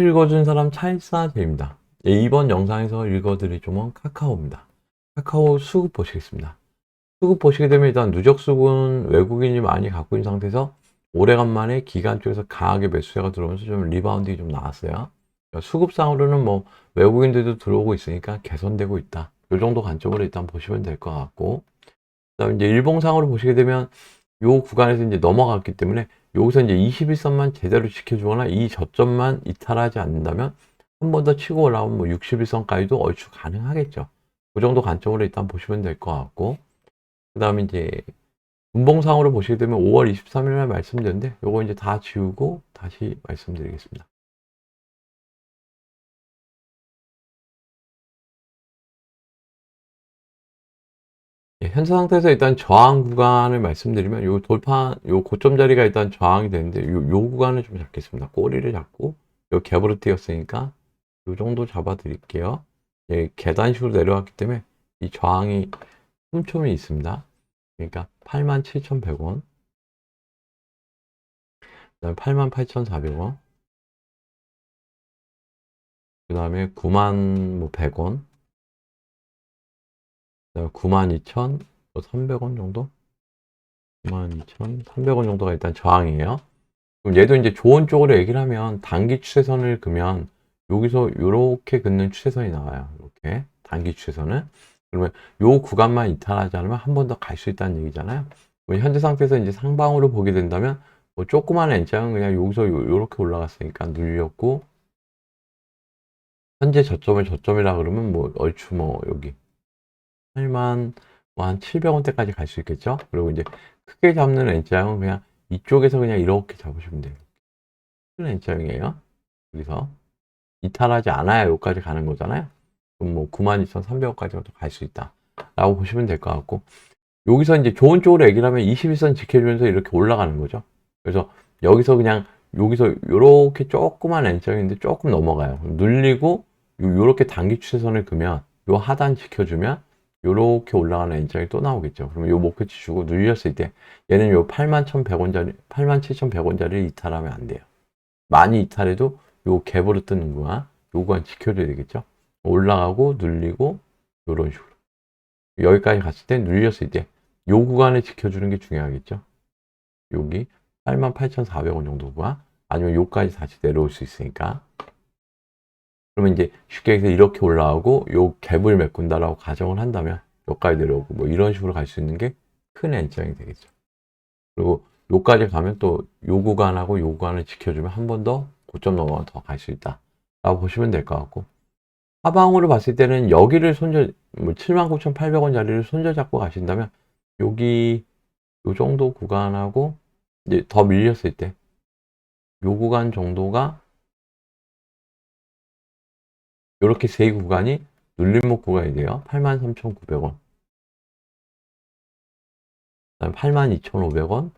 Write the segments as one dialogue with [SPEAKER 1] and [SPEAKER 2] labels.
[SPEAKER 1] 읽어준 사람 차일사제입니다. 예, 이번 영상에서 읽어드릴 종목은 카카오입니다. 카카오 수급 보시겠습니다. 수급 보시게 되면 일단 누적 수급은 외국인이 많이 갖고 있는 상태에서 오래간만에 기간 쪽에서 강하게 매수세가 들어오면서 좀 리바운딩이 좀 나왔어요. 그러니까 수급상으로는 뭐 외국인들도 들어오고 있으니까 개선되고 있다. 이 정도 관점으로 일단 보시면 될 것 같고 그다음에 이제 일봉상으로 보시게 되면 요 구간에서 이제 넘어갔기 때문에 여기서 이제 21선만 제대로 지켜주거나 이 저점만 이탈하지 않는다면 한 번 더 치고 올라오면 뭐 61선까지도 얼추 가능하겠죠. 그 정도 관점으로 일단 보시면 될 것 같고 그 다음에 이제 분봉상으로 보시게 되면 5월 23일 날 말씀드렸는데 요거 이제 다 지우고 다시 말씀드리겠습니다. 예, 현재 상태에서 일단 저항 구간을 말씀드리면 요 돌파 요 고점 자리가 일단 저항이 되는데 요, 요 구간을 좀 잡겠습니다. 꼬리를 잡고 요 갭으로 뛰었으니까 요 정도 잡아 드릴게요. 예, 계단식으로 내려왔기 때문에 이 저항이 촘촘히 있습니다. 그러니까 87,100원 그다음에 88,400원 그 다음에 91,100원 그다음에 92,300원 정도? 92,300원 정도가 일단 저항이에요. 그럼 얘도 이제 좋은 쪽으로 얘기를 하면 단기 추세선을 그면 여기서 이렇게 긋는 추세선이 나와요. 이렇게 단기 추세선은. 그러면 요 구간만 이탈하지 않으면 한 번 더 갈 수 있다는 얘기잖아요. 현재 상태에서 이제 상방으로 보게 된다면 뭐 조그만 N장은 그냥 여기서 요, 요렇게 올라갔으니까 눌렸고 현재 저점을 저점이라 그러면 뭐 얼추 뭐 여기 8만 뭐 한 700원대까지 갈 수 있겠죠. 그리고 이제 크게 잡는 N장은 그냥 이쪽에서 그냥 이렇게 잡으시면 돼요. 큰 N장이에요. 여기서 이탈하지 않아야 여기까지 가는 거잖아요. 그럼 뭐 92,300원까지도 갈 수 있다. 라고 보시면 될 것 같고, 여기서 이제 좋은 쪽으로 얘기를 하면 21선 지켜주면서 이렇게 올라가는 거죠. 그래서 여기서 그냥 여기서 요렇게 조그만 N장인데 조금 넘어가요. 눌리고 요렇게 단기 추세선을 그면 요 하단 지켜주면 요렇게 올라가는 N장이 또 나오겠죠. 그러면 요 목표치 주고 눌렸을 때 얘는 요 81,100원짜리, 87,100원짜리를 이탈하면 안 돼요. 많이 이탈해도 요 갭으로 뜨는 구간, 요 구간 지켜줘야 되겠죠. 올라가고 눌리고 이런 식으로 여기까지 갔을 때 눌렸을 때 요 구간을 지켜주는 게 중요하겠죠 여기 88,400원 정도 구간 아니면 요까지 다시 내려올 수 있으니까 그러면 이제 쉽게 해서 이렇게 올라가고 요 갭을 메꾼다라고 가정을 한다면 여기까지 내려오고 뭐 이런 식으로 갈 수 있는 게 큰 N장이 되겠죠. 그리고 요까지 가면 또 요 구간하고 요 구간을 지켜주면 한 번 더 고점 넘어가 더 갈 수 있다 라고 보시면 될 것 같고 하방으로 봤을 때는 여기를 손절, 뭐 79,800원 자리를 손절 잡고 가신다면, 여기, 요 정도 구간하고, 이제 더 밀렸을 때, 요 구간 정도가, 요렇게 세 구간이 눌림목 구간이 돼요. 83,900원. 그 다음에 82,500원.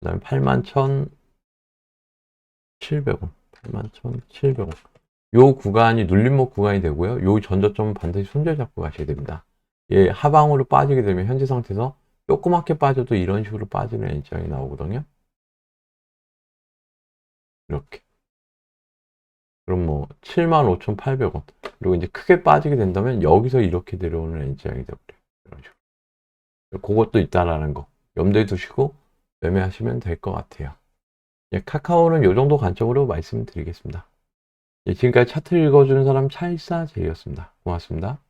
[SPEAKER 1] 그 다음에 81,700원. 81,700원. 요 구간이 눌림목 구간이 되고요. 요 전저점은 반드시 손절 잡고 가셔야 됩니다. 예, 하방으로 빠지게 되면 현재 상태에서 조그맣게 빠져도 이런 식으로 빠지는 N장이 나오거든요. 이렇게. 그럼 뭐 75,800원. 그리고 이제 크게 빠지게 된다면 여기서 이렇게 내려오는 N장이 되버려요. 그것도 있다라는 거 염두에 두시고 매매하시면 될 것 같아요. 예, 카카오는 이 정도 관점으로 말씀드리겠습니다. 예, 지금까지 차트 읽어주는 사람 차일사제이였습니다. 고맙습니다.